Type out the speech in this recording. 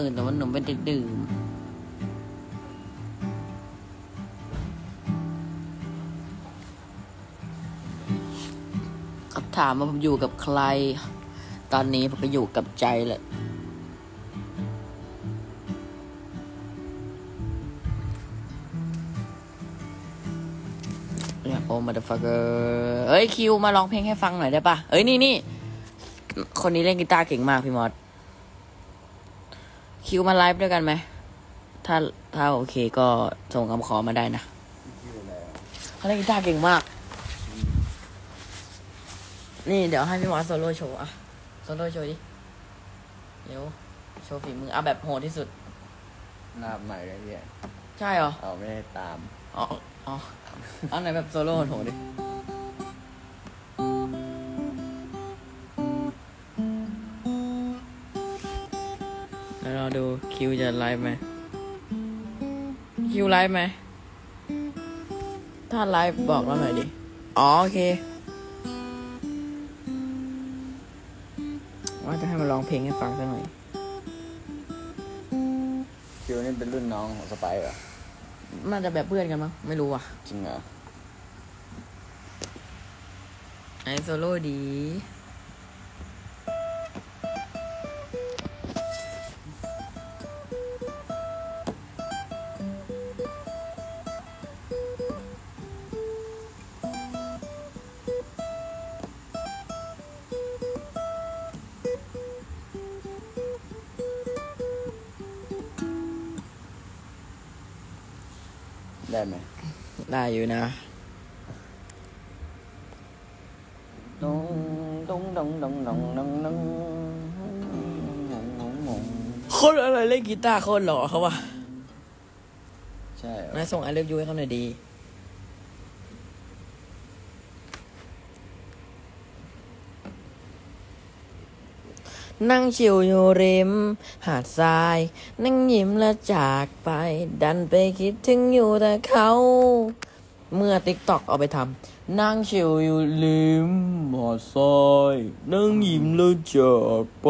อื่นแต่ว่าหนูไม่ได้ดื่มเขาถามว่าผมอยู่กับใคร ตอนนี้ผมก็อยู่กับใจแหละโอ้มาเดฟักเกอร์เอ้ยคิวมาร้องเพลงให้ฟังหน่อยได้ปะเอ้ยนี่นี่คนนี้เล่นกีตาร์เก่งมากพี่มอส คิวมาไลฟ์ด้วยกันไหม ถ้าถ้าโอเคก็ส่งคำขอมาได้นะเขาเล่นกีตาร์เก่งมาก นี่เดี๋ยวให้พี่มอสโซโล่โชว์อะโซโล่โชว์ดิ เดี๋ยว โชว์ฝีมือเอาแบบโหดที่สุดนาบใหม่เลยพี่ใช่เหรอ เอาไม่ได้ตาม อ๋อ อ๋อเอาไหนแบบโซโล่โหดดิ เราดูคิวจะไลฟ์ไหมคิวไลฟ์ไหมถ้าไลฟ์บอกเราหน่อยดิ อ๋อ โอเค ว่าจะให้มาร้องเพลงให้ฟังสักหน่อย คิวนี่เป็นรุ่นน้องของสไปร์เหรอ น่าจะแบบเพื่อนกันมั้ง ไม่รู้อะ จริงเหรอ ไอโซโล่ดี ได้ไหม ได้อยู่นะดงดงดงดงดงดงดงงงคนอะไรเล่นกีตาร์โคนหล่อเขาวะใช่เหรอนายส่งไอเลิฟยูให้เขาหน่อยดี นั่งชิวอยู่ริม หาดทราย นั่งยิ้มและจากไป ดันไปคิดถึงอยู่แต่เขา เมื่อติ๊กตอกเอาไปทำนั่งชิวอยู่ริมหาดทราย นั่งยิ้มและจากไป